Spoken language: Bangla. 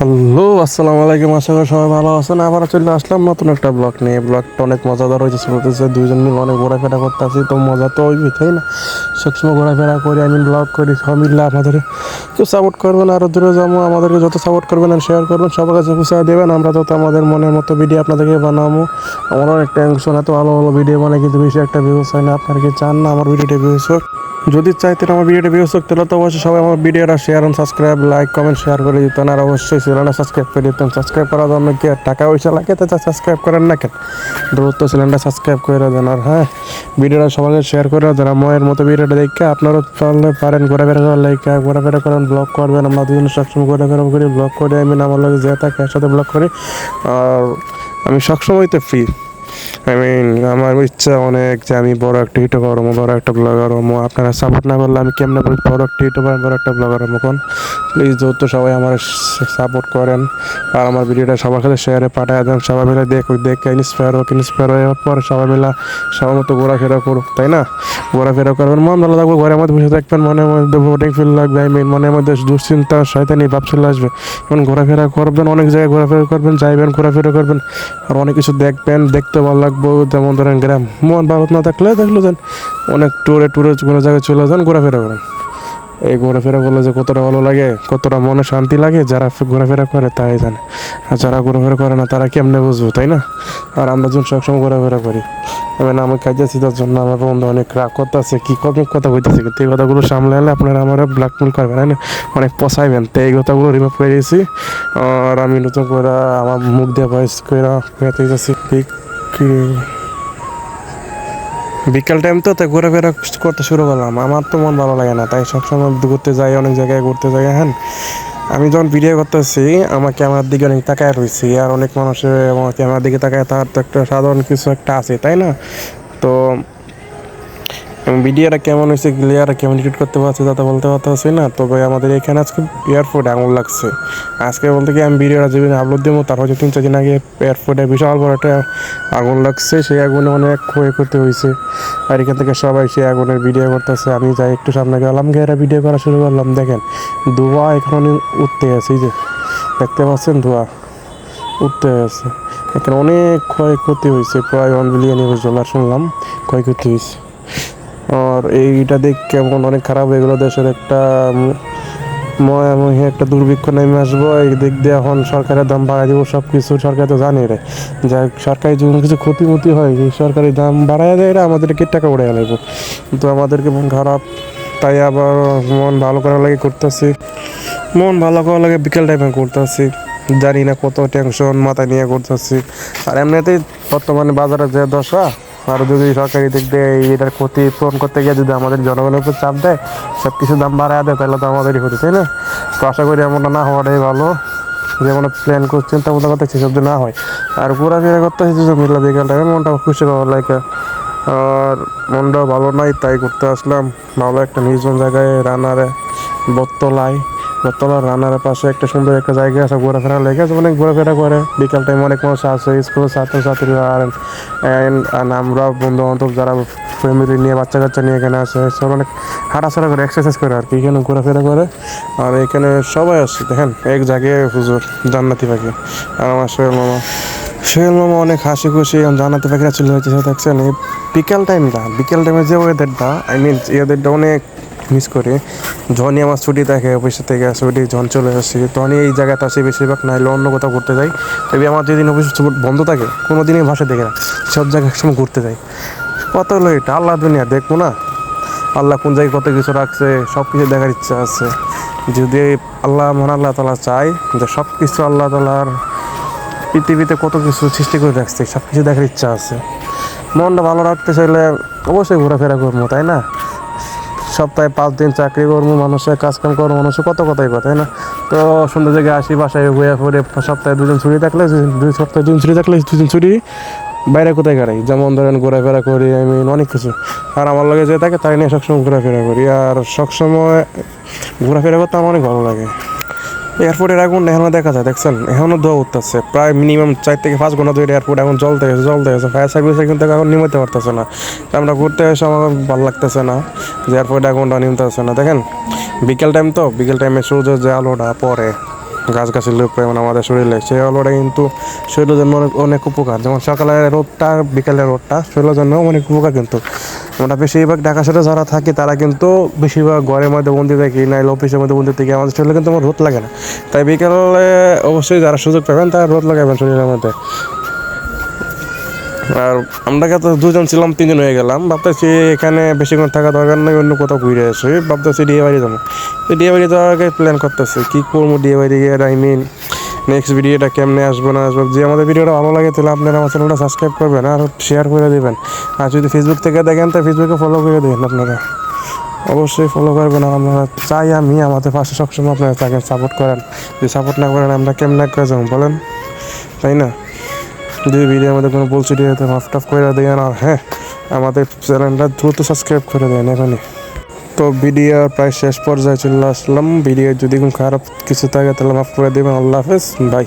হ্যালো, আসসালামু আলাইকুম। আশা করি সবাই ভালো আছেন। আবার চলে আসলাম নতুন একটা ব্লগ নিয়ে। ব্লগটা অনেক মজাদার হয়েছে শুনতেছে দুইজন মিলে অনেক ঘোরাফেরা করতে আসি তো মজা তো ওই তাই না? সবসময় ঘোরাফেরা করি, আমি ব্লগ করি সব মিললে আপনাদের তো সাপোর্ট করবেন আরও দূরে যাব। আমাদেরকে যত সাপোর্ট করবেন আর শেয়ার করবেন, সবার কাছে খুশি দেবেন। আমরা যত আমাদের মনের মতো ভিডিও আপনাদেরকে বানাবো। আমার অনেক টেনশন এত ভালো ভালো ভিডিও বানাই, কিন্তু বেশি একটা ভিউস হয় না। আপনারা কি চান না আমার ভিডিওটা ভিউস হোক। যদি চাইতেন আমার ভিডিওটা ভিউস হোক, তাহলে তো অবশ্যই সবাই আমার ভিডিওটা share subscribe like comment share করে দিতেন। আর অবশ্যই চ্যানেলটা সাবস্ক্রাইব করে দিতেন। সাবস্ক্রাইব করার জন্য কি টাকা পয়সা লাগে? তো সাবস্ক্রাইব করেন না কেন? দ্রুত সিলিন্ডার সাবস্ক্রাইব করে দেন আর হ্যাঁ? ভিডিওটা সবাইকে শেয়ার করে দেন ময়ের মতো ভিডিওটা দেখে আপনারাও তাহলে পারেন ঘোরাফেরা করার লাইক ঘোরাফেরা করেন ব্লগ করবেন। আমরা দুজন সবসময় ঘোরাফেরা করি ব্লগ করে আমি আমার লাগে যে থাকে, একসাথে ব্লগ করি। আর আমি সবসময় তো ফ্রি আই মিন আমার ইচ্ছা অনেক যে আমি বড় একটা ইউটিউবার হব, বড় একটা ব্লগার হব। আপনারা সাপোর্ট না করলে আমি কেমনে বড় একটা ইউটিউবার বড় একটা ব্লগার হব কোন? প্লিজ যত সবাই আমার সাপোর্ট করেন আর আমার ভিডিওটা সবার কাছে শেয়ারে পাঠায় দেন, সবাই মিলে দেখুক, দেখে ইন্সপায়ার হোক ইন্সপায়ার হয়ে পর সবাই মিলে সবার মতো ঘোরাফেরা করুক, তাই না? ঘোরাফেরা করবেন, মন ভালো থাকবে, ঘরের মধ্যে বসে থাকবেন, মনের মধ্যে ভোটিং ফিল লাগবে আই মিন মনের মধ্যে দুশ্চিন্তা, শয়তানি ভাব চলে আসবে। এখন ঘোরাফেরা করবেন, অনেক জায়গায় ঘোরাফেরা করবেন, যাইবেন, ঘোরাফেরা করবেন, আর অনেক কিছু দেখবেন, দেখতে ভালো লাগবো, যেমন ধরেন গ্রাম। মন ভালো না থাকলে দেখল যান অনেক ট্যুরে ট্যুরে কোনো জায়গায় চলে যান, ঘোরাফেরা করেন। এই ঘোরাফেরা করলে যে কতটা ভালো লাগে, কতটা মনে শান্তি লাগে, যারা ঘোরাফেরা করে তাই জানে। আর যারা ঘোরাফেরা করে না, তারা কেমনে বুঝব, তাই না? আর আমরা যখন সবসময় ঘোরাফেরা করি না আমি কাজে তার জন্য আমার বন্ধু অনেক রাগ করতেছে, কি কত কথা কইতেছে, কিন্তু এই কথাগুলো সামলে সামলালে আপনারা আমার ব্ল্যাকমেল করবেন হ্যাঁ অনেক পচাইবেন, তো এই কথাগুলো রিমুভ করে দিয়েছি। আর আমি নতুন করে আমার মুখ দিয়ে ভয়েস করে যাচ্ছি বিকাল টাইম তো তাই ঘোরাফেরা করতে শুরু করলাম। আমার তো মন ভালো লাগে না, তাই সবসময় ঘুরতে যাই, অনেক জায়গায় ঘুরতে যাই হ্যাঁ। আমি যখন ভিডিও করতেছি, আমার ক্যামেরার দিকে অনেক তাকায় রয়েছি আর অনেক মানুষের আমার ক্যামেরার দিকে তাকায় তার তো একটা সাধারণ কিছু একটা আছে, তাই না? তো ভিডিওটা কেমন হয়েছে ক্লিয়ার কেমন এডিট করতে পারছে তা তো বলতে পারতেছি না। তবে আমাদের এখানে আজকে এয়ারপোর্টে আঙুল লাগছে। আজকে বলতে কি আমি ভিডিওটা যেদিন আপলোড দেবো, তার হচ্ছে তিন, চার দিন আগে এয়ারপোর্টে বিশাল বড় একটা আগুন লাগছে। সেই আগুনে অনেক ক্ষয় করতে হয়েছে। আর এখান থেকে সবাই সেই আগুনের ভিডিও করতেছে। আমি যাই একটু সামনে গেলাম, গিয়ে ভিডিও করা শুরু করলাম। দেখেন, ধোঁয়া এখানে উঠতে আছে যে দেখতে পাচ্ছেন ধোঁয়া উঠতে আছে। এখানে অনেক ক্ষয়ক্ষতি হয়েছে, প্রায় ওয়ান বিলিয়ন ডলার শুনলাম, ক্ষয়ক্ষতি হয়েছে। আর এইটা দেখ কেমন অনেক খারাপ হয়ে গেলো দেশের একটা ময়ামহি একটা দুর্ভিক্ষ নেমে আসব। এই দিক দিয়ে এখন সরকারের দাম বাড়াই দিব সব কিছু সরকার তো জানি রে। যা সরকারি যখন কিছু ক্ষতিমতি হয় সরকারি দাম বাড়াই দেয় এরা আমাদেরকে টাকা উড়ে লাগবে কিন্তু আমাদেরকে মন খারাপ, তাই আবার মন ভালো করার লাগে করতেছি। মন ভালো করার লাগে বিকেল টাইমে করতেছি। জানি না কত টেনশন মাথায় নিয়ে করতেছি। আর এমনিতেই বর্তমানে বাজারে যে দশা আর যদি সরকারি দিক দিয়ে এটার ক্ষতি পূরণ করতে গিয়ে যদি আমাদের জনগণের উপর চাপ দেয় সব কিছু দাম বাড়ায় দেয়, তাহলে তো আমাদেরই ক্ষতি, তাই না? তো আশা করি এমনটা না হওয়াটাই ভালো। যেমন প্ল্যান করছেন তেমন কথা সেসব না হয়। আর ঘোরাফেরা করতে যে মিলা বিকাল টাইমে মনটা খুশি পাওয়া লাগে আর মনটাও ভালো নাই, তাই করতে আসলাম। ভালো একটা নির্জন জায়গায়, রানারে বত্তলায় বত্তলার রানার পাশে একটা সুন্দর একটা জায়গা আছে, ঘোরাফেরা লেগে আছে, অনেক ঘোরাফেরা করে। বিকাল টাইম অনেক মানুষ আছে স্কুলের ছাত্রছাত্রীরা, আর, and আমরা বন্ধু বান্ধব যারা ফ্যামিলি নিয়ে বাচ্চা কাচ্চা নিয়ে এখানে আসে সব অনেক হাঁটাচলা করে এক্সারসাইজ করে আর কি, এখানে ঘোরাফেরা করে। আর এখানে সবাই আসছে দেখেন, এক জায়গায় হুজুর, জান্নাতি পাখি। আর আমার সোহেল মামা। সোহেল মামা অনেক হাসি খুশি এবং জান্নাতি পাখিরা চলে যাচ্ছে, দেখছেন? বিকাল টাইমটা বিকাল টাইমে যে ওয়েদারটা আই মিন ওয়েদারটা অনেক মিস করে। যখনই আমার ছুটি থাকে অফিস থেকে ছুটি, যখন চলে আসছি তখনই এই জায়গাতে আসি বেশিরভাগ নাইলে অন্য কোথাও ঘুরতে যাই। তবে আমার যেদিন অফিস বন্ধ থাকে কোনো দিনই ভাষা দেখে না। সব জায়গায় একসময় ঘুরতে যাই। কত হলো এটা? আল্লাহ দুনিয়া, দেখব না? আল্লাহ কোন জায়গায় কত কিছু রাখছে সব কিছু দেখার ইচ্ছা আছে। যদি আল্লাহ, মহান আল্লাহ তালা চায় যে সব কিছু আল্লাহ তালার পৃথিবীতে কত কিছু সৃষ্টি করে রাখছে সব কিছু দেখার ইচ্ছা আছে। মনটা ভালো রাখতে চাইলে অবশ্যই ঘোরাফেরা করব, তাই না? সপ্তাহে পাঁচ দিন চাকরি করব, মানুষের কাজকাম করব, মানুষের কত কথাই কথা না? তো সন্ধ্যা থেকে আসি বাসায়, ঘুরে ফুরে সপ্তাহে দুজন ছুটি থাকলে দুই সপ্তাহে দুদিন ছুটি থাকলে দুজন ছুটি বাইরে কোথায় কারাই যেমন ধরেন ঘোরাফেরা করি আমি অনেক কিছু। আর আমার লাগে যে থাকে, তাই নিয়ে সবসময় ঘোরাফেরা করি। আর সবসময় ঘোরাফেরা করতে আমার অনেক ভালো লাগে। এয়ারপোর্টের আগুন এখনও দেখা যায়, দেখছেন? এখনও ধোয়া উঠতেছে। প্রায় মিনিমাম চার থেকে পাঁচ ঘণ্টা ধরে এয়ারপোর্ট এখন জলতে গেছে জলতে গেছে। ফায়ার সার্ভিসে কিন্তু এখন নিমতে পারতেছে না। আমরা ঘুরতে এসে আমার ভালো লাগতেছে না যে এয়ারপোর্টে আগুনটা নিমতেছে না। দেখেন, বিকেল টাইম তো, বিকেল টাইমে সূর্য যে আলোটা পরে গাছ গাছের লোক যেমন আমাদের শরীরে সেই আলোটা কিন্তু শরীরের জন্য অনেক অনেক উপকার। যেমন সকালের রোদটা বিকালের রোদটা শরীরের জন্য অনেক উপকার কিন্তু। আমরা বেশিরভাগ ঢাকা শহরে যারা থাকি, তারা কিন্তু বেশিরভাগ ঘরের মধ্যে বন্দি থাকি নাইলে অফিসের মধ্যে বন্দি থাকি। আমাদের শরীরে কিন্তু আমার রোদ লাগে না। তাই বিকালে অবশ্যই যারা সুযোগ পাবেন, তারা রোদ লাগাবেন শরীরের মধ্যে। আর আমরা তো দুজন ছিলাম, তিনজন হয়ে গেলাম। ভাবতেছি এখানে বেশিক্ষণ থাকা দরকার নেই, অন্য কোথাও ঘুরে আসি। ভাবতেছি ডিএ বাড়ি যাব। তো ডিএ বাড়ি যাওয়ার আগে প্ল্যান করতেছি, কী করব ডিএ বাড়ি গিয়ে আই মিন নেক্সট ভিডিওটা কেমনে আসব, না আসব। যে আমাদের ভিডিওটা ভালো লাগে তাহলে আপনারা আমার চ্যানেলটা সাবস্ক্রাইব করবেন আর শেয়ার করে দেবেন। আর যদি ফেসবুক থেকে দেখেন তো ফেসবুকে ফলো করে দেবেন আপনারা। অবশ্যই ফলো করবেন। আর আমরা চাই আমি, আমাদের পাশে সবসময় আপনারা থাকেন সাপোর্ট করেন। যদি সাপোর্ট না করেন, আমরা কেমনে করে যাব বলেন? তাই না? যদি ভিডিও আমাদের কোনো বলছি দিয়ে মাফ টাফ করে দেন আর হ্যাঁ আমাদের চ্যানেলটা দ্রুত সাবস্ক্রাইব করে দেন এখানে তো ভিডিও প্রায় শেষ পর্যায়ে চলে আসলাম। ভিডিও যদি খারাপ কিছু থাকে, তাহলে মাফ করে দেবেন। আল্লাহ হাফেজ। বাই